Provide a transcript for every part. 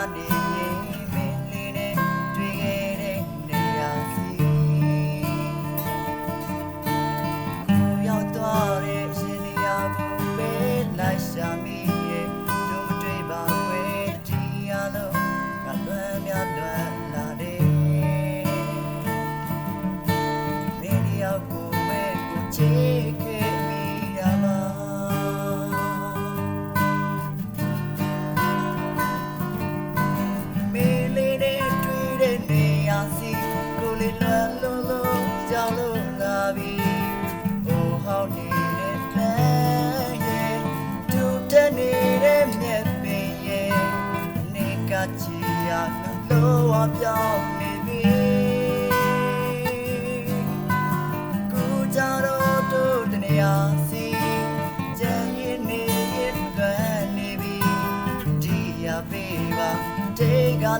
I need.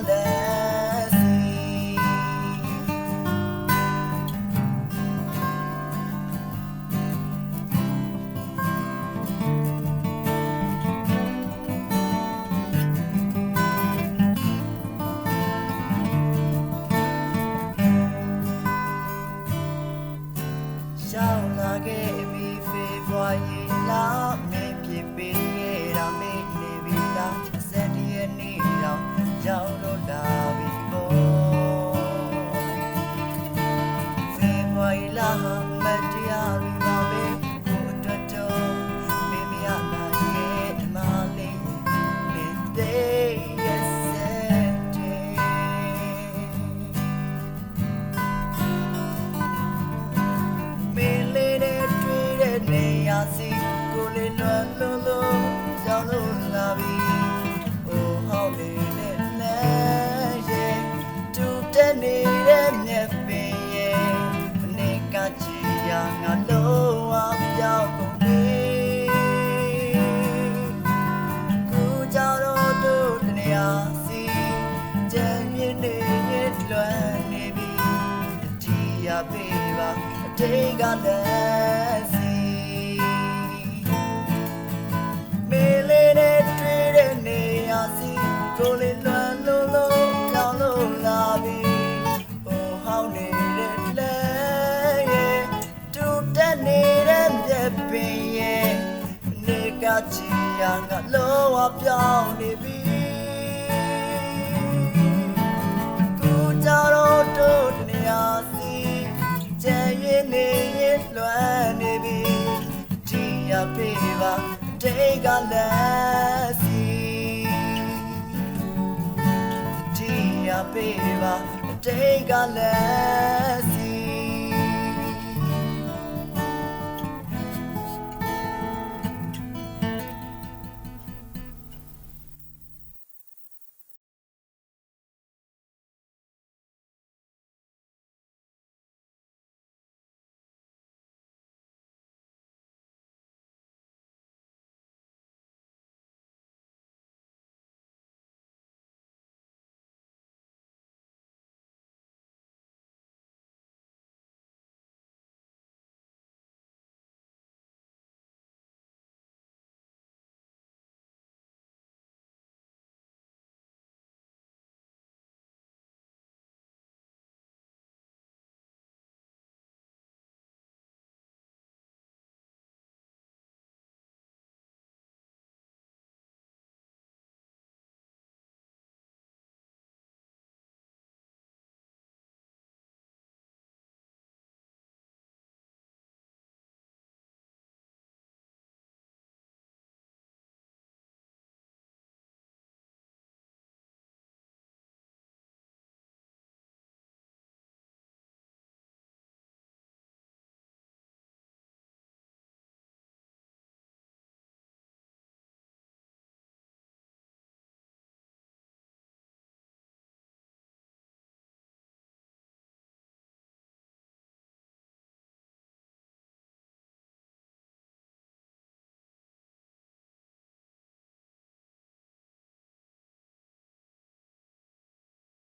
Sunday. နေရစီကိုလေးလွန်လွန်လွန်ကြောင်းလို့လာပြီ ကလည်းစီမေလေးနဲ့တွေ့တဲ့နေရာစီကိုလေးလွမ်းလို့လို့ကြောင်းလို့လာပြီဟိုဟောင်းနေတဲ့လဲရဲ့တူတက်နေတဲ့ပြပင်ရဲ့နေကချီရကလောဝပြောင်းနေပြီ လွမ်းနေပြီကြည်ရပေးပါတိတ်ကလည်းစီကြည်ရပေးပါတိတ်ကလည်းစီ